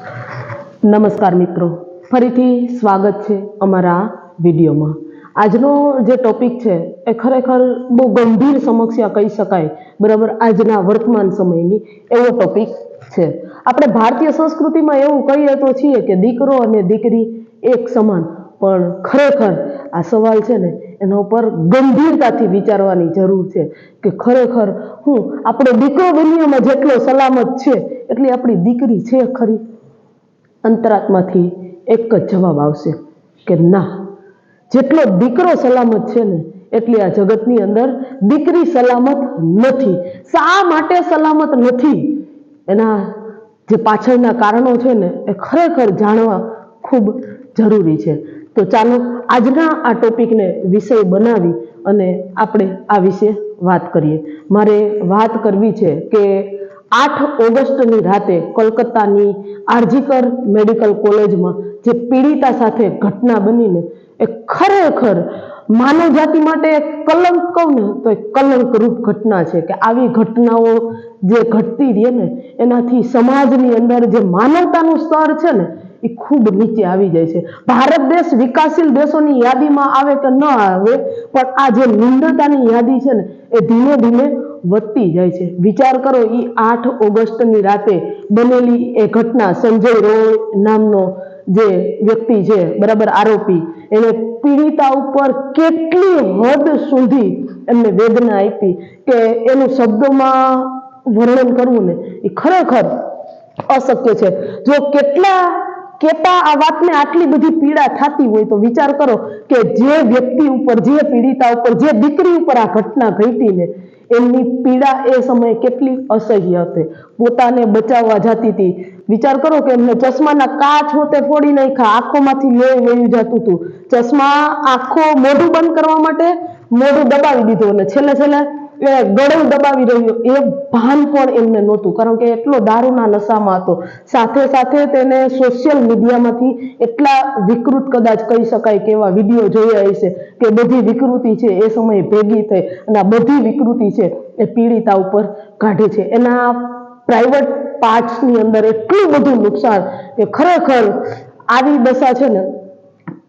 નમસ્કાર મિત્રો. ફરીથી સ્વાગત છે અમારા વિડીયોમાં. આજનો જે ટોપિક છે એ ખરેખર બહુ ગંભીર સમસ્યા કહી શકાય, બરાબર, આજના વર્તમાન સમયની એવો ટોપિક છે. આપણે ભારતીય સંસ્કૃતિમાં એવું કહીએ તો છીએ કે દીકરો અને દીકરી એક સમાન, પણ ખરેખર આ સવાલ છે ને એના ઉપર ગંભીરતાથી વિચારવાની જરૂર છે કે ખરેખર હું આપણો દીકરો દુનિયામાં જેટલો સલામત છે, એટલી આપણી દીકરી છે ખરી? અંતરાત્માથી એક જ જવાબ આવશે કે ના. જેટલો દીકરો સલામત છે ને, એટલી આ જગતની અંદર દીકરી સલામત નથી. શા માટે સલામત નથી? એના જે પાછળના કારણો છે ને, એ ખરેખર જાણવા ખૂબ જરૂરી છે. તો ચાલો, આજના આ ટોપિકને વિષય બનાવી અને આપણે આ વિશે વાત કરીએ. મારે વાત કરવી છે કે આઠ ઓગસ્ટની રાતે કોલકાતાની આરજીકર મેડિકલ કોલેજમાં જે પીડિતા સાથે ઘટના બનીને એ ખરેખર માનવ જાતિ માટે એક કલંક કહું ને તો એક કલંકરૂપ ઘટના છે કે આવી ઘટનાઓ જે ઘટતી રહે ને, એનાથી સમાજની અંદર જે માનવતાનું સ્તર છે ને, એ ખૂબ નીચે આવી જાય છે. ભારત દેશ વિકાસશીલ દેશોની યાદીમાં આવે કે ન આવે, પણ આ જે નિંદતાની યાદી છે ને, એ ધીમે ધીમે વધતી જાય છે. વિચાર કરો એ આઠ ઓગસ્ટની રાતે બનેલી એ ઘટના સંજય રોય નામનો જે વ્યક્તિ છે, બરાબર આરોપી, એને પીડિતા ઉપર કેટલી હદ સુધી એમને વેદના આપી કે એનું શબ્દોમાં વર્ણન કરવું ને એ ખરેખર અશક્ય છે. જો કેટલા કેતા આ વાતને આટલી બધી પીડા થતી હોય તો વિચાર કરો કે જે વ્યક્તિ ઉપર, જે પીડિતા ઉપર, જે દીકરી ઉપર આ ઘટના ઘટી ને એમની પીડા એ સમયે કેટલી અસહ્ય હતી. પોતાને બચાવવા જતી હતી. વિચાર કરો કે એમને ચશ્માના કાચ હોતે ફોડી નાખ્યા, આંખોમાંથી લોહી વહી જતું હતું. ચશ્મા આંખો મોઢું બંધ કરવા માટે મોઢું દબાવી દીધું અને છેલ્લે છેલ્લે ગળું દબાવી રહ્યો. એ ભાન પણ એમને નહોતું. કારણ કે એટલો દારૂના નશામાં હતો. સાથે સાથે તેને સોશિયલ મીડિયામાંથી એટલા વિકૃત કદાચ કહી શકાય કે એવા વીડિયો જોયા હશે કે બધી વિકૃતિ છે એ સમયે ભેગી થઈ અને આ બધી વિકૃતિ છે એ પીડિતા ઉપર કાઢે છે. એના પ્રાઇવેટ પાર્ટ્સની અંદર એટલું બધું નુકસાન કે ખરેખર આવી દશા છે ને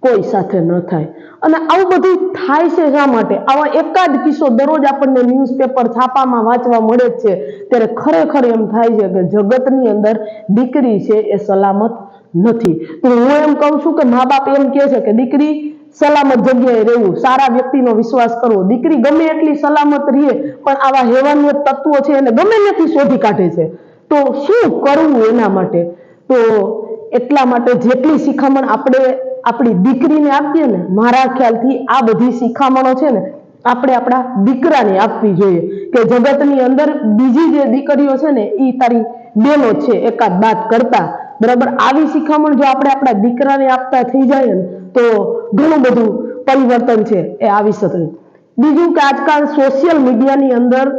કોઈ સાથે ન થાય. અને આવું બધું થાય છે શા માટે? આવા એકાદ કિસ્સો દરરોજ આપણને ન્યૂઝપેપર છાપામાં વાંચવા મળે જ છે. ત્યારે ખરેખર એમ થાય છે કે જગતની અંદર દીકરી છે એ સલામત નથી. તો હું એમ કહું છું કે મા બાપ એમ કહે છે કે દીકરી સલામત જગ્યાએ રહેવું. સારા વ્યક્તિનો વિશ્વાસ કરવો. દીકરી ગમે એટલી સલામત રહે, પણ આવા હેવાન્ય તત્વો છે એને ગમે નથી શોધી કાઢે છે. તો શું કરવું એના માટે? તો એટલા માટે જેટલી શિખામણ આપણે આપણી દીકરીને આપીએ ને, મારા ખ્યાલથી આ બધી શિખામણો છે ને, આપણે આપણા દીકરાને આપવી જોઈએ. કે જગતની અંદર બીજી જે દીકરીઓ છે ને એ તારી બેનો છે, એકાદ બાદ કરતા. બરાબર? આવી શિખામણ જો આપણે આપણા દીકરાને આપતા થઈ જાય ને, તો ઘણું બધું પરિવર્તન છે એ આવી શકે. બીજું કે આજકાલ સોશિયલ મીડિયાની અંદર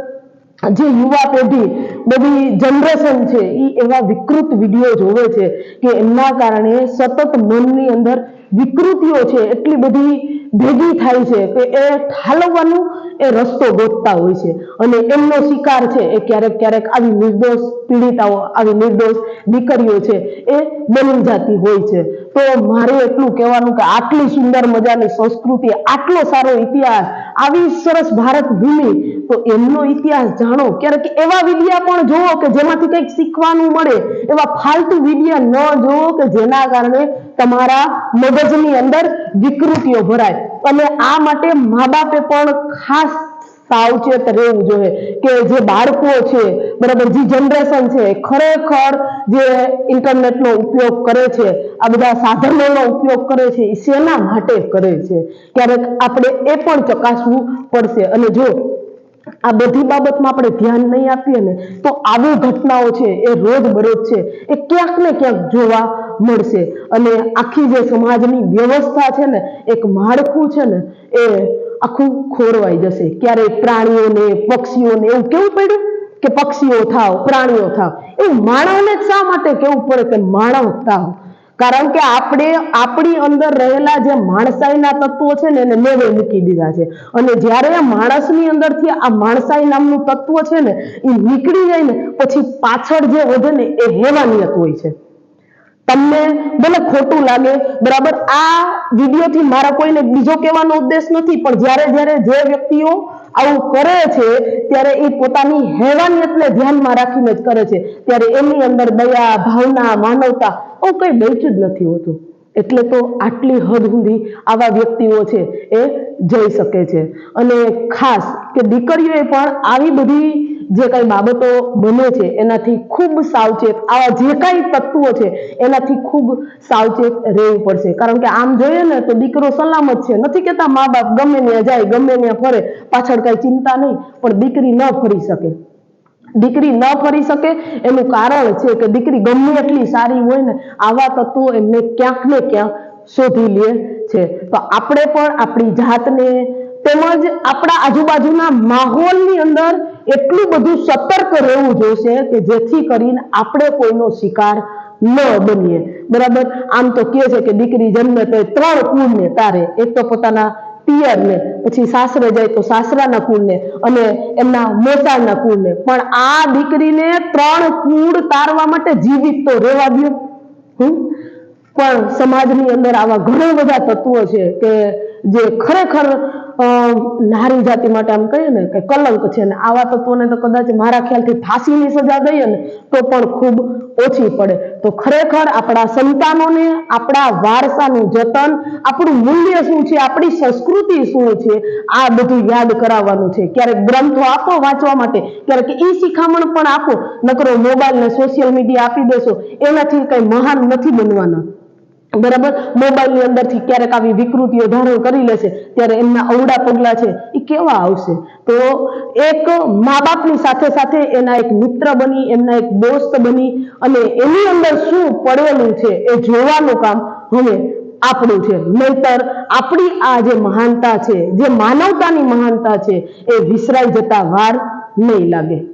જે યુવા પેઢી બધી જનરેશન છે એ એવા વિકૃત વીડિયો જોવે છે કે એમના કારણે સતત મનની અંદર વિકૃતિઓ છે, એટલી બધી ભેગી થાય છે કે એ ઠાલવવાનું એ રસ્તો ગોતતા હોય છે. અને એમનો શિકાર છે, એ ક્યારેક ક્યારેક આવી નિર્દોષ પીડિતાઓ, આવી નિર્દોષ દીકરીઓ છે, એ બની જતી હોય છે. તો મારે એટલું કહેવાનું કે આટલી સુંદર મજાની સંસ્કૃતિ, આટલો સારો ઇતિહાસ આવી સરસ ભારત ભૂમિ. તો એમનો ઇતિહાસ જાણો. ક્યારેક એવા વિડિયા પણ જોવો કે જેમાંથી કંઈક શીખવાનું મળે. એવા ફાલતુ વિડિયા ન જોવો કે જેના કારણે તમારા મગજની અંદર વિકૃતિઓ ભરાય. અને આ માટે મા બાપે પણ ખાસ સાવચેત રહેવું જોઈએ કે જે બાળકો છે, બરાબર, જે જનરેશન છે ખરેખર જે ઇન્ટરનેટનો ઉપયોગ કરે છે, આ બધા સાધનોનો ઉપયોગ કરે છે, એ શેના માટે કરે છે? ક્યારેક આપણે એ પણ ચકાસવું પડશે. અને જો આ બધી બાબતમાં આપણે ધ્યાન નહીં આપીએ ને, તો આવી ઘટનાઓ છે, એ રોજ બરોજ છે, એ ક્યાંક ને ક્યાંક જોવા મળશે. અને આખી જે સમાજની વ્યવસ્થા છે ને, એક માળખું છે ને, એ આખું ખોરવાઈ જશે. ક્યારે પ્રાણીઓને, પક્ષીઓને એવું કેવું પડ્યું? કે પક્ષીઓ થાવ, પ્રાણીઓ થાવ. એવું માનવને શા માટે કેવું પડે કે માણવ થાવ? કારણ કે આપણે, આપણી અંદર રહેલા જે માણસાઈના તત્વો છે ને, એને નેવે મૂકી દીધા છે. અને જ્યારે માણસની અંદરથી આ માણસાઈ નામનું તત્વ છે ને, એ નીકળી જાય ને, પછી પાછળ જે વધે ને, એ હેવાનિયત હોય છે. તમને ભલે ખોટું લાગે, બરાબર? આ વિડીયોથી મારા કોઈને બીજો કહેવાનો ઉદ્દેશ નથી, પણ જ્યારે જ્યારે જે વ્યક્તિઓ આવું કરે છે, ત્યારે એ પોતાની હેવાનિયતને ધ્યાનમાં રાખીને જ કરે છે. ત્યારે એની અંદર દયા, ભાવના, માનવતા, આવું કંઈ બેચું જ નથી હોતું. એટલે તો આટલી હદ સુધી આવા વ્યક્તિઓ છે એ જઈ શકે છે. અને ખાસ કે દીકરીઓએ પણ આવી બધી જે કઈ બાબતો બને છે, એનાથી ખૂબ સાવચેત, આવા જે કાંઈ તત્વો છે, એનાથી ખૂબ સાવચેત રહેવું પડશે. કારણ કે આમ જોઈએ ને તો દીકરો સલામત છે. નથી કહેતા મા બાપ ગમે ત્યાં જાય, ગમે ત્યાં ફરે, પાછળ કઈ ચિંતા નહીં, પણ દીકરી ન ફરી શકે. દીકરી ન ફરી શકે, એનું કારણ છે કે દીકરી ગમે એટલી સારી હોય ને, આવા તત્વો એમને ક્યાંક ને ક્યાંક શોધી લે છે. તો આપણે પણ આપણી જાતને તેમજ આપણા આજુબાજુના માહોલની અંદર એટલું બધું સતર્ક રહેવું જોઈશે કે જેથી કરીને આપણે કોઈનો શિકાર ન બનીએ. બરાબર? આમ તો કહે છે કે દીકરી જન્મે તો ત્રણ કુળને તારે, એક તો પોતાના પિયરને, પછી સાસરે જાય તો સાસરાના કુળને અને એમના મોટાના કુળને. પણ આ દીકરીને ત્રણ કુળ તારવા માટે જીવિત તો રહેવા દો હમ? પણ સમાજની અંદર આવા ઘણા બધા તત્વો છે કે જે ખરેખર નારી જાતિ માટે આમ કહીએ ને કે કલંક છે ને, આવા તત્વોને તો કદાચ મારા ખ્યાલથી ફાંસીની સજા દઈએ ને, તો પણ ખૂબ ઓછી પડે. તો ખરેખર આપણા સંતાનોને, આપણા વારસાનું જતન, આપણું મૂલ્ય શું છે, આપણી સંસ્કૃતિ શું છે, આ બધું યાદ કરાવવાનું છે. ક્યારેક ગ્રંથો આપો વાંચવા માટે, ક્યારેક ઈ શિખામણ પણ આપો. નકરો મોબાઈલ ને સોશિયલ મીડિયા આપી દેશો. એનાથી કંઈ મહાન નથી બનવાના. બરાબર? મોબાઈલની અંદરથી ક્યારેક આવી વિકૃતિઓ ધારણ કરી લેશે, ત્યારે એમના અવડા પગલા છે એ કેવા આવશે? તો એક મા બાપની સાથે સાથે એના એક મિત્ર બની, એમના એક દોસ્ત બની, અને એની અંદર શું પડેલું છે એ જોવાનું કામ હવે આપણું છે. નહીતર આપણી આ જે મહાનતા છે, જે માનવતાની મહાનતા છે, એ વિસરાઈ જતા વાર નહીં લાગે.